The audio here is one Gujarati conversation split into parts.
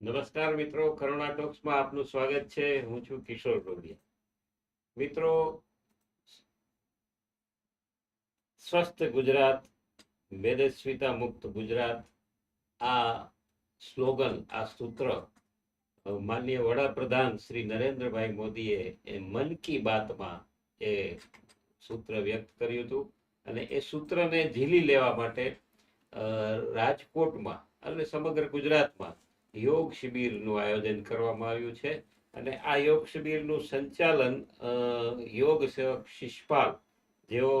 નમસ્કાર મિત્રો, કરુણા ટોક્સમાં આપનું સ્વાગત છે. હું છું કિશોર ટોડિયા મિત્રો, સ્વસ્થ ગુજરાત, મેદસ્વીતા મુક્ત ગુજરાત, આ સ્લોગન, આ સૂત્ર માન્ય વડાપ્રધાન શ્રી નરેન્દ્રભાઈ મોદીએ એ મન કી બાતમાં એ સૂત્ર વ્યક્ત કર્યું હતું. અને એ સૂત્રને ઝીલી લેવા માટે રાજકોટમાં અને સમગ્ર ગુજરાતમાં યોગ શિબિરનું આયોજન કરવામાં આવ્યું છે અને આ યોગ શિબિરનું સંચાલન યોગ સેવક શિષપાલ, જેઓ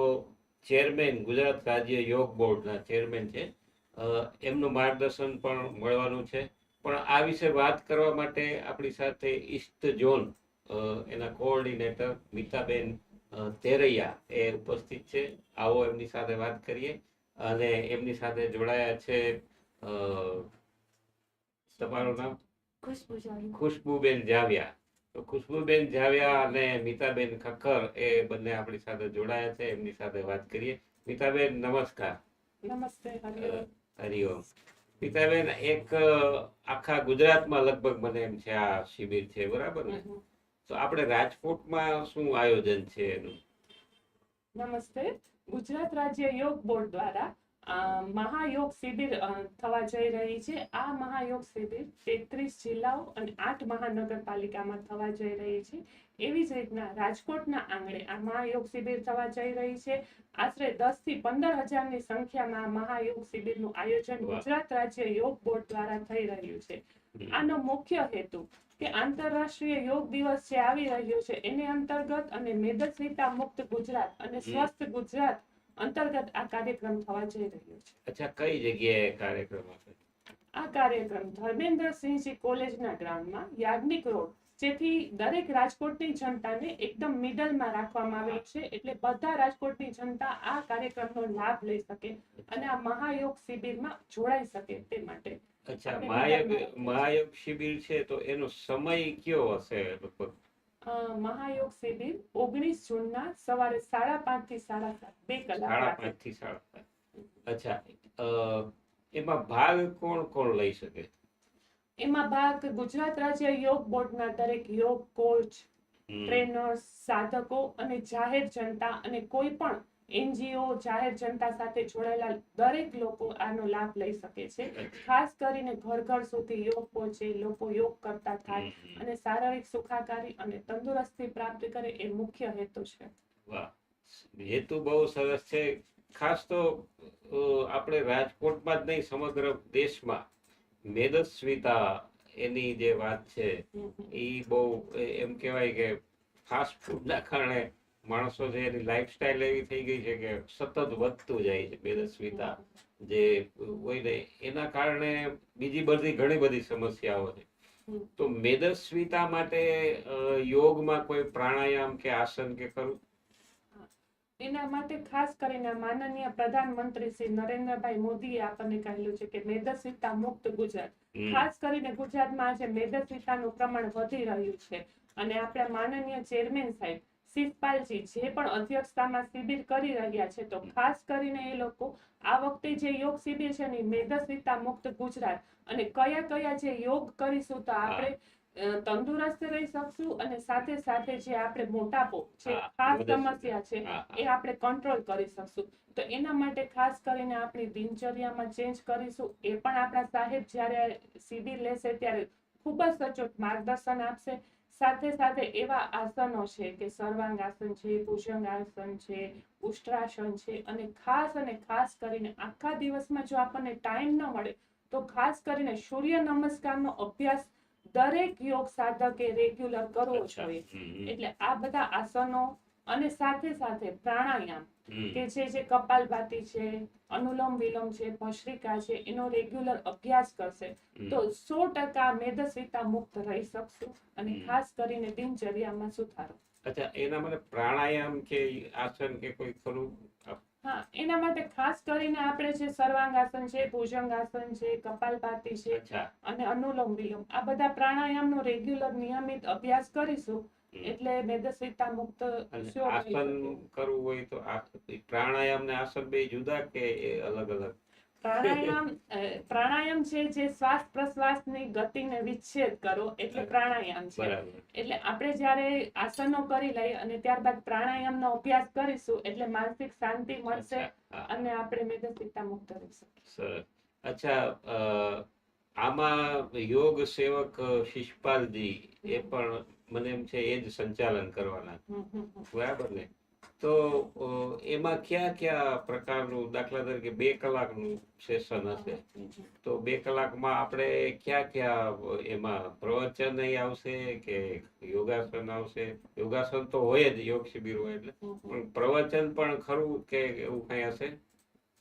ચેરમેન ગુજરાત રાજ્ય યોગ બોર્ડના ચેરમેન છે એમનું માર્ગદર્શન પણ મળવાનું છે. પણ આ વિશે વાત કરવા માટે આપણી સાથે ઈસ્ટ ઝોન એના કોઓર્ડિનેટર મિતાબેન તેરૈયા એ ઉપસ્થિત છે. આવો એમની સાથે વાત કરીએ. અને એમની સાથે જોડાયા છે તમારું નામ? ખુશ્બુબેન જાવ્યા. તો ખુશ્બુબેન જાવ્યા અને મિતાબેન ખખર એ બંને આપણી સાથે જોડાયા છે. એમની સાથે વાત કરીએ. મિતાબેન નમસ્કાર. નમસ્તે હરિઓમ મિતાબેન એક આખા ગુજરાતમાં લગભગ મને એમ છે આ શિબિર છે બરાબર ને? તો આપણે રાજકોટમાં શું આયોજન છે એનું? નમસ્તે. ગુજરાત રાજ્ય યોગ બોર્ડ દ્વારા મહાયોગ શિબિર થવા જઈ રહી છે. આ મહાયોગ શિબિર તેત્રીસ જિલ્લાઓ અને આઠ મહાનગરપાલિકામાં થવા જઈ રહી છે. એવી જ રીતના રાજકોટના આંગણે આ મહાયોગ શિબિર થવા જઈ રહી છે. આશરે દસથી પંદર હજારની સંખ્યામાં મહાયોગ શિબિરનું આયોજન ગુજરાત રાજ્ય યોગ બોર્ડ દ્વારા થઈ રહ્યું છે. આનો મુખ્ય હેતુ કે આંતરરાષ્ટ્રીય યોગ દિવસ જે આવી રહ્યો છે એને અંતર્ગત અને મેદસ્વીતા મુક્ત ગુજરાત અને સ્વસ્થ ગુજરાત અંતર્ગત આ કાર્યક્રમ થવા જઈ રહ્યો છે. અચ્છા કઈ જગ્યાએ કાર્યક્રમ આ કાર્યક્રમ ધર્મેન્દ્રસિંહજી કોલેજના ગ્રાઉન્ડમાં યાજ્ઞિક રોડ જેથી દરેક રાજકોટની જનતાને એકદમ મિડલમાં રાખવામાં આવેલ છે એટલે બધા રાજકોટની જનતા આ કાર્યક્રમનો લાભ લઈ શકે અને આ મહાયોગ શિબિરમાં જોડાઈ શકે તે માટે. અચ્છા મહાયોગ મહાયોગ શિબિર છે તો એનો સમય કયો હશે લગભગ? મહાયોગ શિબિર ઓગણીસ જૂન ના સવારે સાડા પાંચથી સાડા સાત બે કલાક સાડા પાંચથી સાડા અચ્છા અ, એમાં ભાગ કોણ કોણ લઈ શકે? એમાં ભાગ ગુજરાત રાજ્ય યોગ બોર્ડના દરેક યોગ કોચ ટ્રેનર્સ સાધકો અને જાહેર જનતા અને કોઈ પણ એનજીઓ જાહેર જનતા સાથે જોડાયેલા દરેક લોકો આનો લાભ લઈ શકે છે. ખાસ કરીને ઘર ઘર સુધી યોગ પહોંચે લોકો યોગ કરતા થાય અને શારીરિક સુખાકારી અને તંદુરસ્તી પ્રાપ્ત કરે એ મુખ્ય હેતુ છે. વાહ. હેતુ બહુ સરસ છે. ખાસ તો આપણે રાજકોટમાં જ નહીં સમગ્ર દેશમાં મેદસ્વીતા એની જે વાત છે એ બહુ એમ કહેવાય કે ફાસ્ટ ફૂડના કારણે માણસો છે એની લાઈફસ્ટાઈલ એવી થઈ ગઈ છે કે સતત વધતું જાય છે બેદસ્વીતા જે હોય ને એના કારણે બીજી બધી ઘણી બધી સમસ્યાઓ છે. તો મેદસ્વીતા માટે યોગમાં કોઈ પ્રાણાયામ કે આસન કે ખરું? એના માટે ખાસ કરીને માનનીય પ્રધાનમંત્રી શ્રી નરેન્દ્રભાઈ મોદીએ આપણને કહેલું છે કે મેદસ્વીતા મુક્ત ગુજરાત. ખાસ કરીને ગુજરાતમાં આજે મેદસ્વીતાનું પ્રમાણ વધી રહ્યું છે. અને આપણા માનનીય ચેરમેન સાહેબ શિષપાલજી જે પણ અધ્યક્ષતામાં શિબિર કરી રહ્યા છે તો ખાસ કરીને એ લોકો આ વખતે જે યોગ શિબિર છે ને મેદસ્વીતા મુક્ત ગુજરાત અને કયા કયા જે યોગ કરીશું તો આપણે તંદુરસ્ત રહી શકશું અને સાથે સાથે જે આપણે મોટાપો જે ખાસ સમસ્યા છે એ આપણે કંટ્રોલ કરી શકશું. તો એના માટે ખાસ કરીને આપણી દિનચર્યામાં ચેન્જ કરીશું. એ પણ આપણા સાહેબ જ્યારે શિબિર લેશે ત્યારે ખૂબ જ સચોટ માર્ગદર્શન આપશે. સાથે સાથે એવા આસનો છે કે સર્વાંગાસન છે ભુજંગ છે ઉષ્ટ્રાસન છે અને ખાસ અને ખાસ કરીને આખા દિવસમાં જો આપણને ટાઈમ ન મળે તો ખાસ કરીને સૂર્ય નમસ્કારનો અભ્યાસ દરેક યોગ સાધકે રેગ્યુલર કરવો જોઈએ. એટલે આ બધા આસનો અને સાથે સાથે પ્રાણાયામ કે જે જે કપાલભાતિ છે અનુલોમ વિલોમ છે ભસ્ત્રિકા છે એનો રેગ્યુલર અભ્યાસ કરશે. તો સો ટકા મેદસ્વીતા મુક્ત રહી શકશું અને ખાસ કરીને દિનચર્યામાં સુધારો. અચ્છા એના માટે પ્રાણાયામ કે આસન કે કોઈ ખરું? હા એના માટે ખાસ કરીને આપણે જે સર્વાંગાસન છે ભુજંગાસન છે કપાલભાતી છે અને અનુલોમ વિલોમ આ બધા પ્રાણાયામનો રેગ્યુલર નિયમિત અભ્યાસ કરીશું. એટલે મેદસ્વીતા મુક્ત આસન કરવું હોય તો પ્રાણાયામ ને આસન બે જુદા કે અલગ અલગ? પ્રાણાયામ પ્રાણાયામ છે જે શ્વાસ પ્રશ્વાસની ગતિને વિચ્છેદ કરો એટલે પ્રાણાયામ છે. એટલે આપણે જ્યારે આસનો કરી લઈએ અને ત્યારબાદ પ્રાણાયામનો અભ્યાસ કરીશું એટલે માનસિક શાંતિ મળશે અને આપણે મેદસ્વીતા મુક્ત રહીશું સરસ. અચ્છા આમાં યોગ સેવક શિષપાલજી એ પણ મને એમ છે એ જ સંચાલન કરવાના. બરાબર ને? તો એમાં કયા કયા પ્રકારનું દાખલા તરીકે બે કલાકનું સેશન હશે? તો બે કલાકમાં આપણે ક્યાં કયા એમાં પ્રવચન આવશે કે યોગાસન આવશે? યોગાસન તો હોય જ યોગ શિબિર હોય એટલે. પણ પ્રવચન પણ ખરું કે એવું કઈ હશે?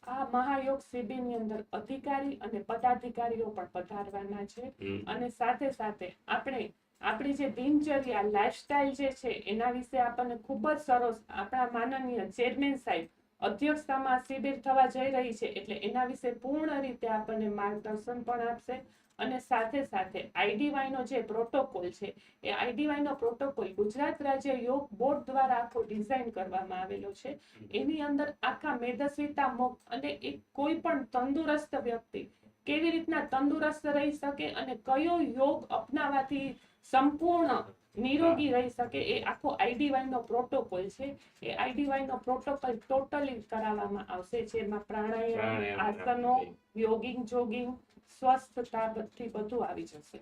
આ મહાયોગ શિબિરની અંદર અધિકારી અને પદાધિકારીઓ પણ પધારવાના છે. અને સાથે સાથે આપણે આપણી જે દિનચર્યા લાઈફસ્ટાઈલ જે છે, એના વિશે આપણને ખૂબ જ સરસ આપણા માનનીય ચેરમેન સાહેબ, અધ્યક્ષતામાં શિબિર થવા જઈ રહી છે, એટલે એના વિશે પૂર્ણ રીતે આપણને માર્ગદર્શન પણ આપશે અને સાથે સાથે આઈડીવાયનો જે પ્રોટોકોલ છે, એ આઈડીવાયનો પ્રોટોકોલ ગુજરાત રાજ્ય યોગ બોર્ડ દ્વારા આખો ડિઝાઇન કરવામાં આવેલો છે. એની અંદર આખા મેદસ્વીતા મુક્ત અને એક કોઈ પણ તંદુરસ્ત વ્યક્તિ કેવી રીતના તંદુરસ્ત રહી શકે અને કયો યોગ અપનાવવાથી સંપૂર્ણ નિરોગી રહી શકે એ આખો આઈડીવાય નો પ્રોટોકોલ છે. એ આઈડીવાય નો પ્રોટોકોલ ટોટલી કરાવવામાં આવશે જેમાં પ્રાણાયામ આસનો યોગિંગ જોગિંગ સ્વસ્થતા બધી આવી જશે.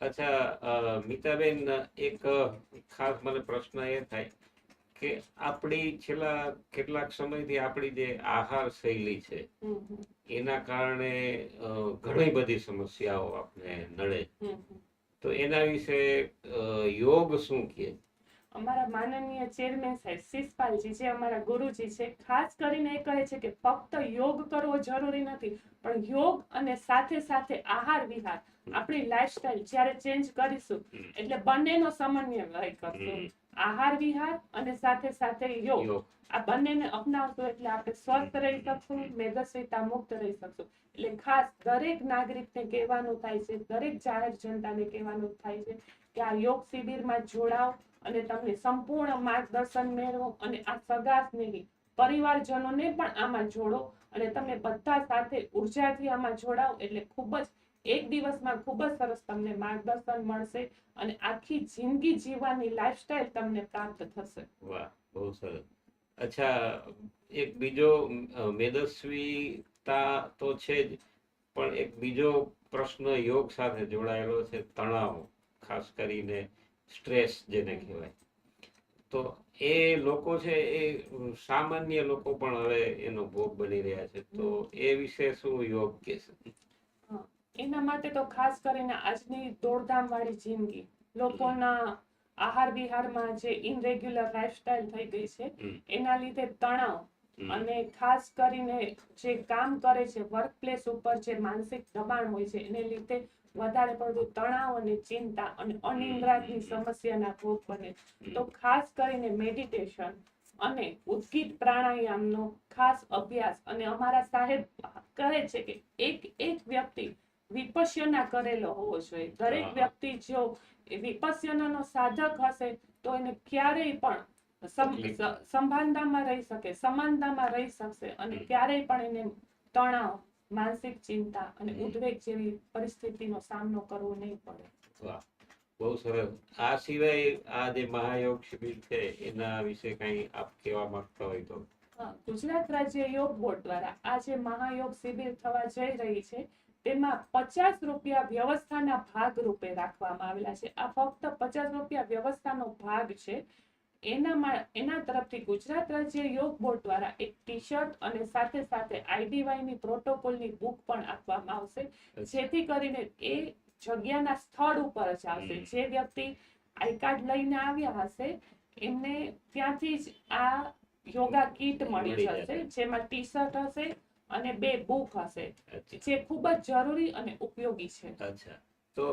અચ્છા મિતાબેન એક ખાસ મને પ્રશ્ન એ થાય કે આપણી છેલ્લા કેટલાક સમયથી આપણી જે આહાર શૈલી છે એના કારણે ઘણી બધી સમસ્યાઓ આપણે નડે. તો એના વિશે યોગ શું કહે અમારા માનનીય ચેરમેન સાહેબ શિષપાલજી જે અમારા ગુરુજી છે ખાસ કરીને એ કહે છે કે ફક્ત યોગ કરવો જરૂરી નથી પણ યોગ અને સાથે સાથે આહાર વિહાર આપણી લાઈફસ્ટાઈલ જ્યારે ચેન્જ કરીશું એટલે બંનેનો સમન્વય કરશું. આહાર વિહાર અને સાથે સાથે યોગ. આ બંનેને અપનાવશું એટલે આપણે સ્વસ્થ રહી શકશું મેદસ્વીતા મુક્ત રહી શકશું. એટલે ખાસ દરેક નાગરિકને કહેવાનું થાય છે દરેક જાહેર જનતાને કહેવાનું થાય છે કે આ યોગ શિબિરમાં જોડાઓ અને તમને સંપૂર્ણ માર્ગદર્શન મેળવો અને આ સગા સ્નેહી પરિવારજનોને પણ આમાં જોડો અને તમે બધા સાથે ઉર્જાથી આમાં જોડાઓ એટલે ખૂબ જ એક દિવસમાં ખૂબ જ સરસ તમને માર્ગદર્શન મળશે અને આખી જિંદગી જીવવાની લાઈફસ્ટાઈલ તમને પ્રાપ્ત થશે. વાહ, બહુ સરસ. અચ્છા, એક બીજો મેદસ્વીતા તો છે જ, પણ એક બીજો પ્રશ્ન યોગ સાથે જોડાયેલો છે, તણાવ, ખાસ કરીને સ્ટ્રેસ જેને કહેવાય. તો એ લોકો છે, એ સામાન્ય લોકો પણ હવે એનો ભોગ બની રહ્યા છે. તો એ વિશે શું યોગ કે છે એના માટે તો ખાસ કરીને આજની દોડધામ વાળી જિંદગી લોકોના આહાર વિહારમાં જે ઇનરેગ્યુલર લાઈફસ્ટાઈલ થઈ ગઈ છે એના લીધે તણાવ અને ખાસ કરીને જે કામ કરે છે વર્ક પ્લેસ ઉપર જે માનસિક દબાણ હોય છે એને લીધે વધારે પડતું તણાવ અને ચિંતા અને અનિંદ્રાની સમસ્યાના ભોગ બને. તો ખાસ કરીને મેડિટેશન અને ઉદગીત પ્રાણાયામનો ખાસ અભ્યાસ અને અમારા સાહેબ કહે છે કે એક એક વ્યક્તિ વિપશ્યના કરેલો હોવો જોઈએ. દરેક વ્યક્તિ જો વિપસ્યનાનો સાધક હશે તો એને ક્યારેય પણ સંભાનતામાં રહી શકે સમાનતામાં રહી શકશે અને ક્યારેય પણ એને તણાવ માનસિક ચિંતા અને ઉદ્વેગ જેવી પરિસ્થિતિનો સામનો કરવો નહીં પડે. બહુ સરસ. આ સિવાય આ જે મહાયોગ શિબિર છે એના વિશે કઈ આપ કહેવા માંગતા હોય તો? ગુજરાત રાજ્ય યોગ બોર્ડ દ્વારા આ જે મહાયોગ શિબિર થવા જઈ રહી છે. તેમાં પચાસ રૂપિયા વ્યવસ્થાના ભાગ રૂપે રાખવામાં આવેલા છે. આ ફક્ત પચાસ રૂપિયા વ્યવસ્થાનો ભાગ છે. એનામાં એના તરફથી ગુજરાત રાજ્ય યોગ બોર્ડ દ્વારા એક ટી શર્ટ અને સાથે સાથે આઈડીવાયની પ્રોટોકોલની બુક પણ આપવામાં આવશે. જેથી કરીને એ જગ્યાના સ્થળ ઉપર જ આવશે. જે વ્યક્તિ આઈ કાર્ડ લઈને આવ્યા હશે એમને ત્યાંથી જ આ યોગા કીટ મળી જશે. જેમાં ટી શર્ટ હશે અને બે બુક હશે. જે ખૂબ જ જરૂરી અને ઉપયોગી છે. અચ્છા. તો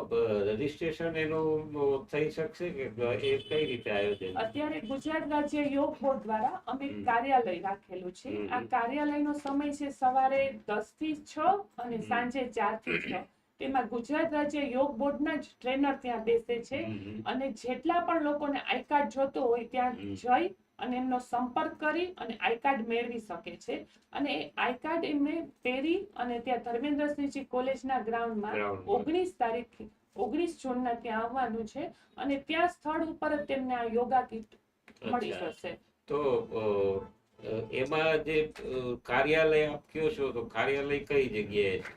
રજીસ્ટ્રેશન એનું થઈ શકશે કે એ કઈ રીતે આયોજન? અત્યારે ગુજરાત રાજ્ય યોગ બોર્ડ દ્વારા અમે કાર્યાલય રાખેલું છે. આ કાર્યાલયનો સમય છે સવારે દસથી છ અને સાંજે ચારથી છ. તેમાં ગુજરાત રાજ્ય યોગ બોર્ડના જ ટ્રેનર ત્યાં બેસે છે. અને જેટલા પણ લોકોને આઈ કાર્ડ જોતો હોય ત્યાં જઈ અને એમનો સંપર્ક કરી અને આઈ કાર્ડ મેળવી શકે છે. અને એ આઈ કાર્ડ એમને પહેરી અને ત્યાં ધર્મેન્દ્રસિંહજી કોલેજના ગ્રાઉન્ડમાં ઓગણીસ તારીખ ઓગણીસ જૂનના ત્યાં આવવાનું છે અને ત્યાં સ્થળ ઉપર જ તેમને આ યોગા કીટ મળી. જશે. તો એમાં જે કાર્યાલય આપ કયો છો? તો કાર્યાલય કઈ જગ્યાએ છે?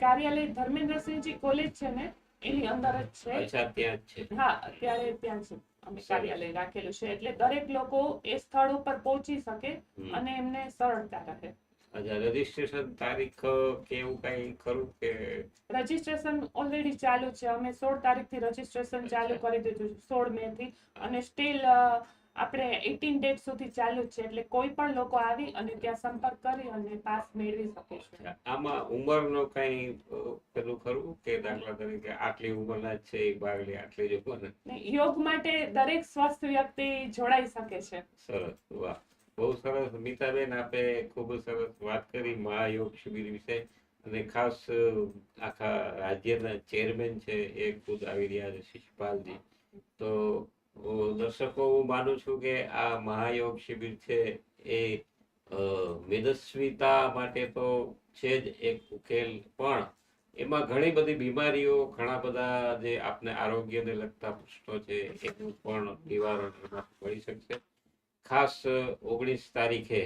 કાર્યાલય ધર્મેન્દ્રસિંહજી કોલેજ છે ને એની અંદર જ છે. અચ્છા ત્યાં જ છે. હા અત્યારે ત્યાં છે. અમે કાર્યાલય રાખેલું છે. એટલે દરેક લોકો એ સ્થળ ઉપર પહોંચી શકે અને એમને સરળતા રહે. અચ્છા રજીસ્ટ્રેશન તારીખ કેવું કે એવું કઈ ખરું કે? રજીસ્ટ્રેશન ઓલરેડી ચાલુ છે. અમે સોળ તારીખથી રજીસ્ટ્રેશન ચાલુ કરી દીધું છે. સોળ મે થી. અને સ્ટીલ આપણે એટીન ડેટ સુધી ચાલુ છે એટલે કોઈ પણ લોકો આવી અને ત્યાં સંપર્ક કરી અને પાસ મેળવી શકે છે. આમાં ઉંમરનો કઈ પેલું ખરું કે દાખલા તરીકે આટલી ઉંમરના છે એ ભાગ લે આટલી જ ઉંમરના? યોગ માટે દરેક સ્વસ્થ વ્યક્તિ જોડાઈ શકે છે. સરસ. વાહ. બહુ સરસ. મિતાબેન આપે ખૂબ સરસ વાત કરી મહાયોગ શિબિર વિશે. અને ખાસ આખા રાજ્યના ચેરમેન છે એ ખુદ આવી રહ્યા છે શિષપાલજી. તો દર્શકો, હું માનું છું કે આ મહાયોગ શિબિર છે એ મેદસ્વીતા માટે તો છે જ એક ઉકેલ, પણ એમાં ઘણી બધી બીમારીઓ, ઘણા બધા જે આપને આરોગ્યને લગતા પ્રશ્નો છે, એનું પણ નિવારણ મળી શકશે. ખાસ, ઓગણીસ તારીખે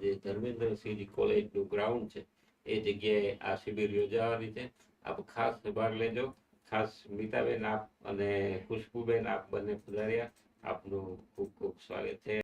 જે ધર્મેન્દ્રસિંહજી કોલેજનું ગ્રાઉન્ડ છે, એ જગ્યાએ આ શિબિર યોજાવાની છે. આપ ખાસ ભાગ લેજો. ખાસ મિતાબેન આપ અને ખુશ્બુબેન આપ બંને પધાર્યા આપનું ખૂબ ખૂબ સ્વાગત છે.